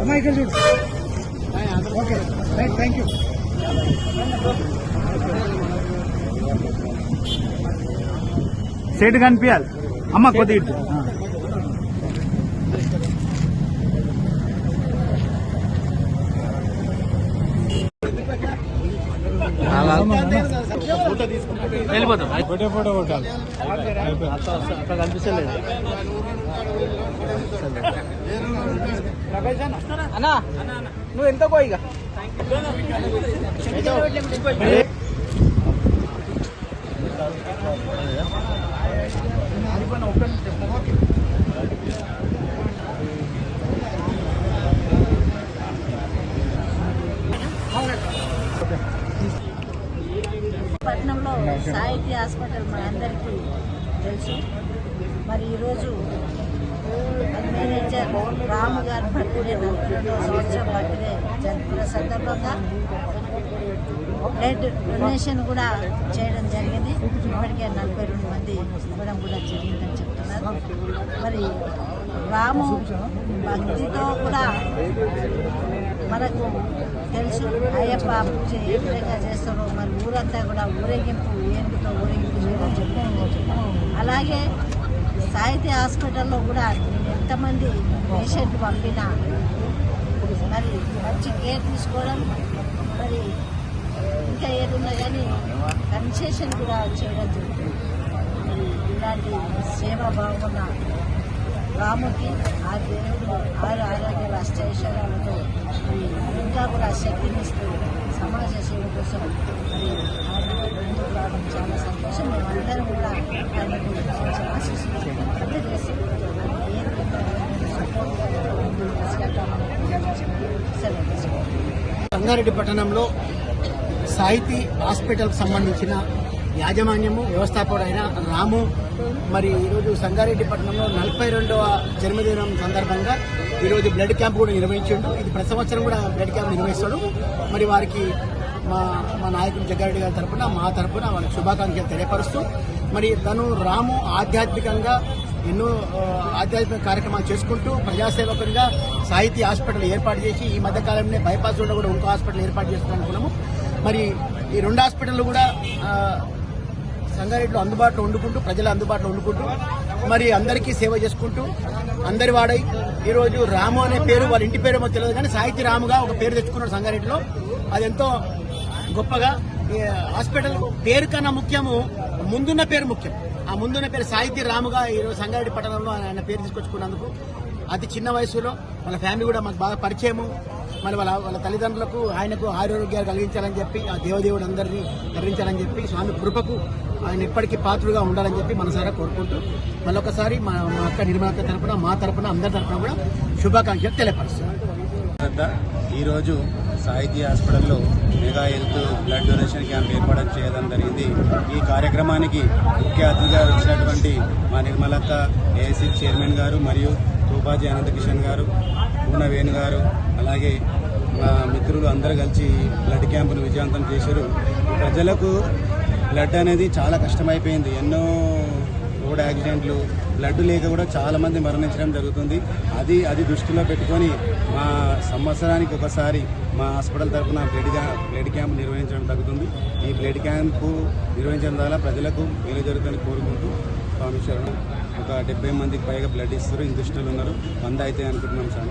అమ్మా ఇక్కడ చూడు okay right thank you seat కనిపించాలి అమ్మ. కొద్దిగా ఇటు. వెళ్ళిపోతాం. ఫోటో ఫోటో కొట్టాలి. అక్కడ అన్నా నువ్వు ఎంత పోయి ఇక? సాయికి సాహిత్య హాస్పిటల్ మనందరికీ తెలుసు. మరి ఈరోజు మేనేజర్ రాము గారి బర్త్డే నలభై సంవత్సరం బర్త్డే జరుపుకున్న సందర్భంగా బ్లడ్ డొనేషన్ కూడా చేయడం జరిగింది. ఇప్పటికే నలభై రెండు మంది ఇవ్వడం కూడా జరిగిందని చెప్తున్నారు. మరి రాము భక్తితో కూడా మనకు తెలుసు. అయ్యప్ప పూజ ఏ విధంగా చేస్తారో మరి ఊరంతా కూడా ఊరేగింపు ఏనుగుతో ఊరేగింపు చేయడం అలాగే సాహిత్య హాస్పిటల్లో కూడా ఎంతమంది పేషెంట్ పంపినా మరి మంచి కేర్ తీసుకోవడం మరి ఇంకా ఏదున్నా కానీ కన్సెషన్ కూడా చేయడం జరుగుతుంది. మరి ఇలాంటి సేవ బాగున్నా రాముకి ఆ దేవుడు ఆరు ఆరోగ్య అష్టైశ్వర్యాలతో ఇంకా కూడా శక్తినిస్తూ సమాజ సేవ కోసం మరి ఆయన ముందుకు రావడం చాలా సంతోషం. మేమందరం కూడా ఆయనకు మంచి ఏ విధంగా పట్టణంలో సాహితీ హాస్పిటల్కి సంబంధించిన యాజమాన్యము వ్యవస్థాపకుడైన రాము. మరి ఈరోజు సంగారెడ్డి పట్టణంలో నలభై రెండవ జన్మదినం సందర్భంగా ఈరోజు బ్లడ్ క్యాంప్ కూడా నిర్వహించాడు. ఇది ప్రతి సంవత్సరం కూడా బ్లడ్ క్యాంప్ నిర్వహిస్తాడు. మరి వారికి మా మా నాయకుడు జగ్గారెడ్డి గారి తరపున మా తరపున వాళ్ళకి శుభాకాంక్షలు తెలియపరుస్తూ మరి తను రాము ఆధ్యాత్మికంగా ఎన్నో ఆధ్యాత్మిక కార్యక్రమాలు చేసుకుంటూ ప్రజాసేవకునిగా సాహితీ హాస్పిటల్ ఏర్పాటు చేసి ఈ మధ్యకాలంలోనే బైపాస్ రోడ్లో కూడా ఇంకో హాస్పిటల్ ఏర్పాటు చేస్తున్నాం అనుకున్నాము. మరి ఈ రెండు హాస్పిటల్ కూడా సంగారెడ్డిలో అందుబాటులో వండుకుంటూ ప్రజల అందుబాటులో వండుకుంటూ మరి అందరికీ సేవ చేసుకుంటూ అందరి వాడై ఈరోజు రాము అనే పేరు వాళ్ళ ఇంటి పేరేమో తెలియదు కానీ సాహితీ రాముగా ఒక పేరు తెచ్చుకున్నాడు సంగారెడ్డిలో. అది ఎంతో గొప్పగా హాస్పిటల్ పేరు కన్నా ముఖ్యము ముందున్న పేరు ముఖ్యం. ఆ ముందున్న పేరు సాహితీ రాముగా ఈరోజు సంగారెడ్డి పట్టణంలో ఆయన పేరు తీసుకొచ్చుకున్నందుకు అతి చిన్న వయసులో వాళ్ళ ఫ్యామిలీ కూడా మాకు బాగా పరిచయము. మరి వాళ్ళ వాళ్ళ తల్లిదండ్రులకు ఆయనకు ఆరోగ్యాలు కలిగించాలని చెప్పి ఆ దేవదేవుడు అందరినీ ధరించాలని చెప్పి స్వామి కృపకు ఆయన ఎప్పటికీ పాత్రుడుగా ఉండాలని చెప్పి మనసారా కోరుకుంటూ మళ్ళొకసారి మా మా అక్క నిర్మలత తరపున మా తరపున అందరి తరపున కూడా శుభాకాంక్షలు తెలియపరుస్తున్నాను. ఈరోజు సాహితీ హాస్పిటల్లో mega health blood donation camp ఏర్పాటు చేయడం జరిగింది. ఈ కార్యక్రమానికి ముఖ్య అతిథిగా వచ్చినటువంటి మా నిర్మలత ఏఐసి చైర్మన్ గారు మరియు తూపాజీ అనంతకిషన్ గారు పూన వేణు గారు అలాగే మా మిత్రులు అందరూ కలిసి బ్లడ్ క్యాంపును విజయవంతం చేశారు. ప్రజలకు బ్లడ్ అనేది చాలా కష్టమైపోయింది. ఎన్నో రోడ్ యాక్సిడెంట్లు బ్లడ్ లేక కూడా చాలామంది మరణించడం జరుగుతుంది. అది అది దృష్టిలో పెట్టుకొని మా సంవత్సరానికి ఒకసారి మా హాస్పిటల్ తరఫున బ్లడ్ బ్లడ్ క్యాంప్ నిర్వహించడం జరుగుతుంది ఈ బ్లడ్ క్యాంపు నిర్వహించడం ద్వారా ప్రజలకు మేలు జరుగుతుందని కోరుకుంటూ స్వామి శరణం ఒక డెబ్బై మందికి పైగా బ్లడ్ ఇస్తారు ఇందుష్టులు ఉన్నారు. వంద అయితే అనుకుంటున్నాం సార్.